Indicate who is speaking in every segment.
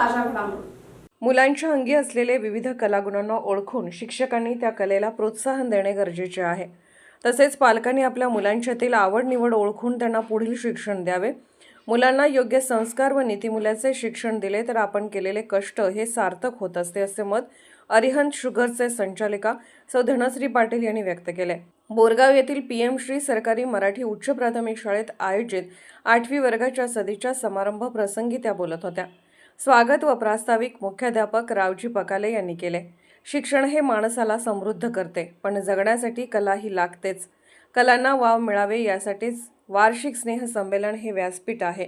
Speaker 1: ताज्या घडामोडी.
Speaker 2: मुलांच्या अंगी असलेले विविध कलागुणांना ओळखून शिक्षकांनी त्या कलेला प्रोत्साहन देणे गरजेचे आहे. तसेच पालकांनी आपल्या मुलांच्यातील आवड निवड ओळखून त्यांना पुढील शिक्षण द्यावे. मुलांना योग्य संस्कार व नीतिमूल्याचे शिक्षण दिले तर आपण केलेले कष्ट हे सार्थक होत असते असे मत अरिहंत शुगरचे संचालिका सौ धनश्री पाटील यांनी व्यक्त केले. बोरगाव येथील पी एम श्री सरकारी मराठी उच्च प्राथमिक शाळेत आयोजित आठवी वर्गाच्या सदीच्या समारंभ प्रसंगी त्या बोलत होत्या. स्वागत व प्रास्ताविक मुख्याध्यापक रावजी पकाले यांनी केले. शिक्षण हे माणसाला समृद्ध करते पण जगण्यासाठी कला ही लागतेच. कलांना वाव मिळावे यासाठीच वार्षिक स्नेह संमेलन हे व्यासपीठ आहे.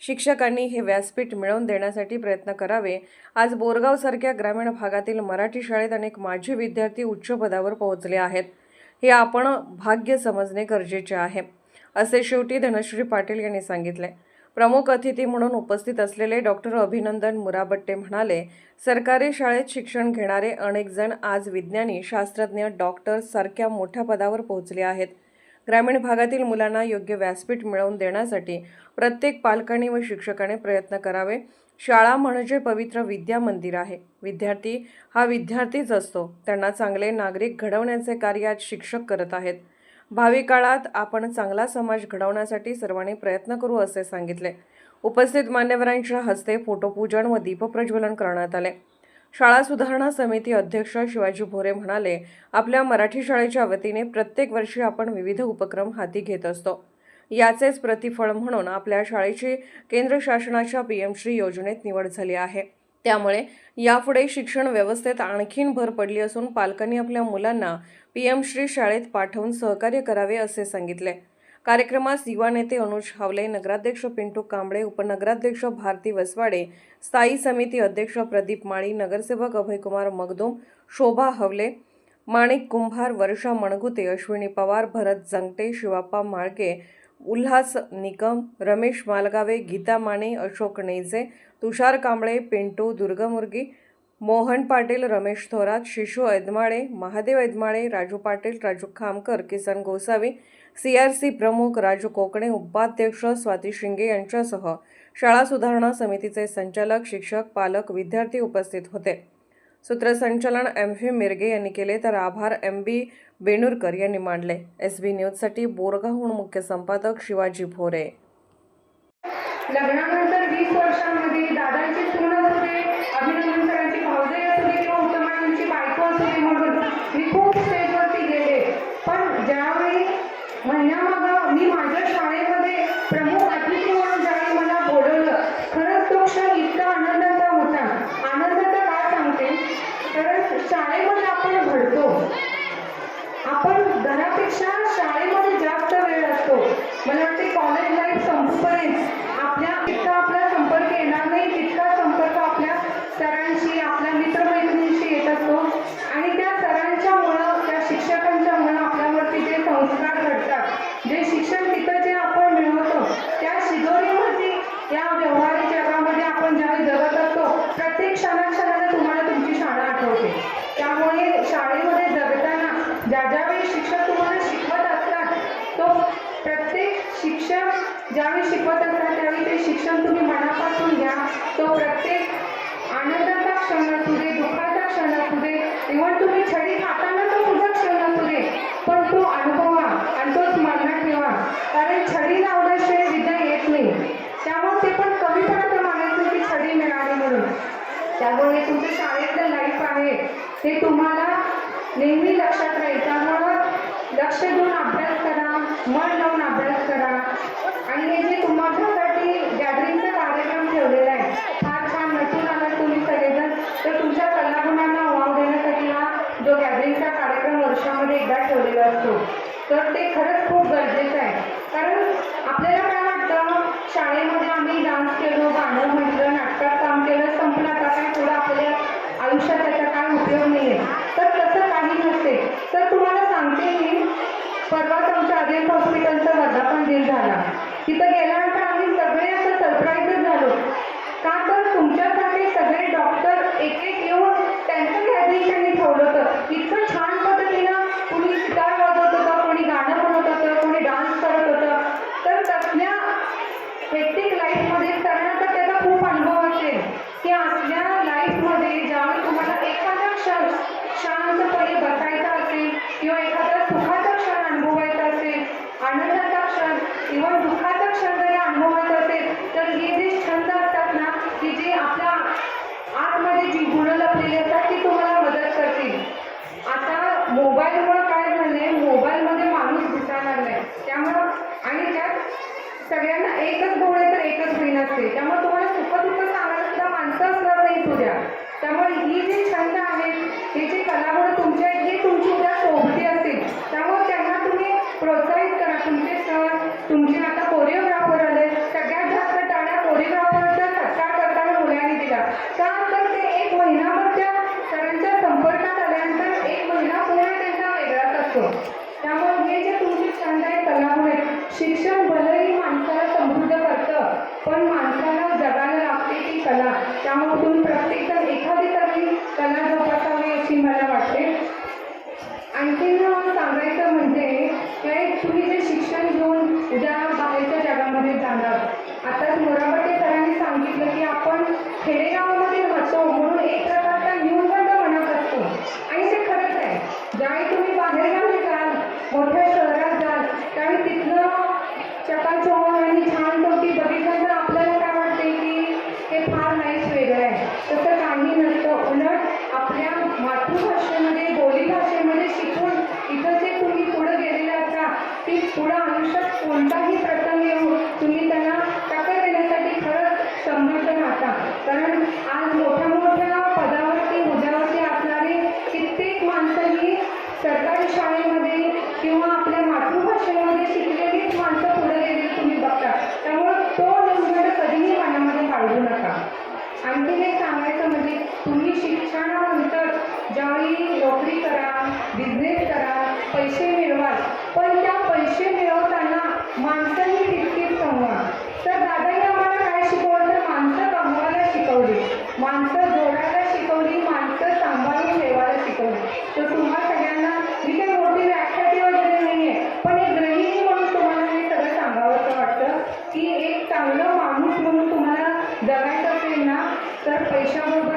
Speaker 2: शिक्षकांनी हे व्यासपीठ मिळवून देण्यासाठी प्रयत्न करावे. आज बोरगावसारख्या ग्रामीण भागातील मराठी शाळेत अनेक माजी विद्यार्थी उच्च पदावर पोहोचले आहेत. हे आपण भाग्य समजणे गरजेचे आहे असे शेवटी धनश्री पाटील यांनी सांगितले. प्रमुख अतिथी म्हणून उपस्थित असलेले डॉक्टर अभिनंदन मुराबट्टे म्हणाले सरकारी शाळेत शिक्षण घेणारे अनेक जण आज विज्ञानी शास्त्रज्ञ डॉक्टर सारख्या मोठ्या पदावर पोहोचले आहेत. ग्रामीण भागातील मुलांना योग्य व्यासपीठ मिळवून देण्यासाठी प्रत्येक पालकांनी व शिक्षकाने प्रयत्न करावे. शाळा म्हणजे पवित्र विद्या मंदिर आहे. विद्यार्थी हा विद्यार्थीच असतो. त्यांना चांगले नागरिक घडवण्याचे कार्य आज शिक्षक करत आहेत. भावी काळात आपण चांगला समाज घडवण्यासाठी सर्वांनी प्रयत्न करू असे सांगितले. उपस्थित मान्यवरांच्या हस्ते फोटोपूजन व दीपप्रज्वलन करण्यात आले. शाळा सुधारणा समिती अध्यक्ष शिवाजी भोरे म्हणाले आपल्या मराठी शाळेच्या वतीने प्रत्येक वर्षी आपण विविध उपक्रम हाती घेत असतो. याचेच प्रतिफळ म्हणून आपल्या शाळेची केंद्र शासनाच्या पी एम श्री योजनेत निवड झाली आहे. त्यामुळे यापुढे शिक्षण व्यवस्थेत आणखीन भर पडली असून पालकांनी आपल्या मुलांना पी एम श्री शाळेत पाठवून सहकार्य करावे असे सांगितले. कार्यक्रमास युवा नेते अनुज हावले नगराध्यक्ष पिंटू कांबळे उपनगराध्यक्ष भारती वसवाडे स्थायी समिती अध्यक्ष प्रदीप माळी नगरसेवक Abhaykumar Magdum Shobha Havale Manik Kumbhar Varsha Mangute Ashwini Pawar Bharat Jangate Shivappa Malke Ulhas Nikam Ramesh Malgave Geeta Mane Ashok Neje Tushar Kamble Pintu Durgamurgi Mohan Patil Ramesh Thorat Shishu Aidmale Mahadev Aidmale Raju Patil Raju Khamkar Kisan Gosavi C R C प्रमुख राजू कोकणे उपाध्यक्ष स्वाती शिंगे यांच्यासह शाळा सुधारणा समितीचे संचालक शिक्षक पालक विद्यार्थी उपस्थित होते. सूत्रसंचालन एम व्ही मिरगे यांनी केले तर आभार एम बी बेणुरकर यांनी मांडले. एस बी न्यूजसाठी बोरगाहून मुख्य संपादक शिवाजी भोरे.
Speaker 3: लग्नानंतर वीस वर्षांमध्ये दादांची सून असू दे अभिनंदन सरांची भावजाई असू दे किंवा उत्तमांची बायको असू दे म्हणून मी खूप स्टेजवरती गेले पण ज्यावेळी महिन्यामागं मी माझ्या शाळेमध्ये प्रमुख अतिथी म्हणून ज्यावेळी मला बोलवलं खरंच तो क्षण इतका आनंदाचा होता आनंदाचा काय सांगते कारण शाळेमध्ये आपण घडतो आपण घरापेक्षा शाळेमध्ये जास्त वेळ असतो मला वाटते कॉलेज लाईफ संपूपर्यंत आपल्या तितका आपला संपर्क येणार नाही तितका संपर्क आपल्या सरांशी आपल्या मित्रमैत्रिणींशी येत असतो आणि त्या सरांच्या मुळं त्या शिक्षकांच्या मुळं आपल्यावरती जे संस्कार घडतात जे शिक्षण तिथं जे आपण मिळवतो त्या शिदोरीवरती या व्यवहारिक जगामध्ये आपण ज्यावेळी जगत असतो प्रत्येक क्षणाक्षणाला तुम्हाला तुमची शाळा आठवते त्यामुळे शाळेमध्ये जगताना ज्या ज्यावेळी शिक्षक तुम्हाला शिकवत असतात तो प्रत्येक शिक्षक ज्यावेळी शिकवत असतात त्यावेळी ते शिक्षण तुम्ही मनापासून घ्या तो प्रत्येक आनंदाचा क्षण असू दे दुःखाचा क्षण असू दे इव्हन तुम्ही छडी खाताना तो सुद्धा क्षण असू दे पण तो अनुभवा आणि तो स्मरणात ठेवा कारण छडी लावल्याशिवाय विद्या येत नाही त्यामुळे ते पण कमीपणाचं मानायचं की छडी मिळाली म्हणून त्यामुळे तुमचं शाळेतलं लाईफ हे ते तुम्हाला नेहमी लक्षात राहील. त्यामुळं लक्ष देऊन अभ्यास करा मन लावून अभ्यास करा. आणि हे जे तुमच्यासाठी गॅदरिंगचा कार्यक्रम ठेवलेला आहे फार छान नसून आलात तुम्ही सगळेजण. तर तुमच्या कलागुणांना वाव देण्यासाठी हा जो गॅदरिंगचा कार्यक्रम वर्षामध्ये एकदा ठेवलेला असतो तर ते खरंच खूप गरजेचं आहे. कारण आपल्याला काय वाटतं शाळेमध्ये आम्ही डान्स केलो गाणं म्हटलं नाटकात काम केलं संपलं आता काय थोडं आपल्या आयुष्यात अनिल झाला. तिथं गेल्यानंतर आम्ही सगळे असं सरप्राईजच झालो. का तर तुमच्यासारखे सगळे डॉक्टर एक एक येऊन त्यांचं रॅबिशन ठेवलं तर इतकं छान मोबाईलमुळं काय झालंय मोबाईलमध्ये माणूस दिसायला लागलाय. त्यामुळं आणि त्यात सगळ्यांना एकच गोळे तर एकच बहीण असते त्यामुळे तुम्हाला सुख दुःख सांगायला सुद्धा माणसं असणार नाही तुझ्या त्यामुळे ही जी छंद आहे ही जी कलागुण तुम्ही शिक्षण भलंही माणसाला समृद्ध करतं. पण माणसाला जगायला लागते ती कला. त्यामधून प्रत्येकजण एखादी Federation जगायचं असेल ना तर पैशाबरोबर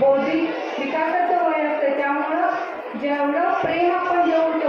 Speaker 3: बौद्धिक विकासाचं वय असतं. त्यामुळं जेवढं प्रेम आपण जेवढं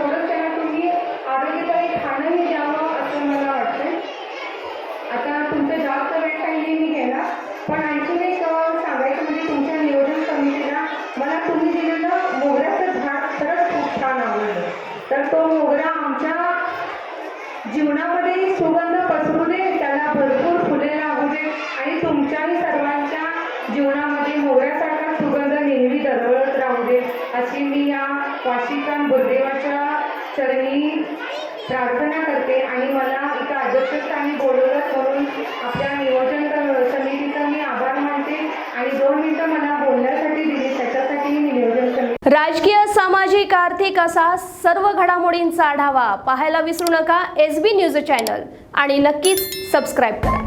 Speaker 3: प्रार्थना करते आणि मला एका अध्यक्षस्थानी बोलवलं म्हणून आपल्या नियोजन समितीचा मी आभार मानते आणि दोन मिनिटं मला बोलण्यासाठी दिली त्याच्यासाठी मी नियोजन समिती
Speaker 1: राजकीय सामाजिक आर्थिक असा सर्व घडामोडींचा आढावा पाहायला विसरू नका. एस बी न्यूज चॅनल आणि नक्कीच सबस्क्राईब करा.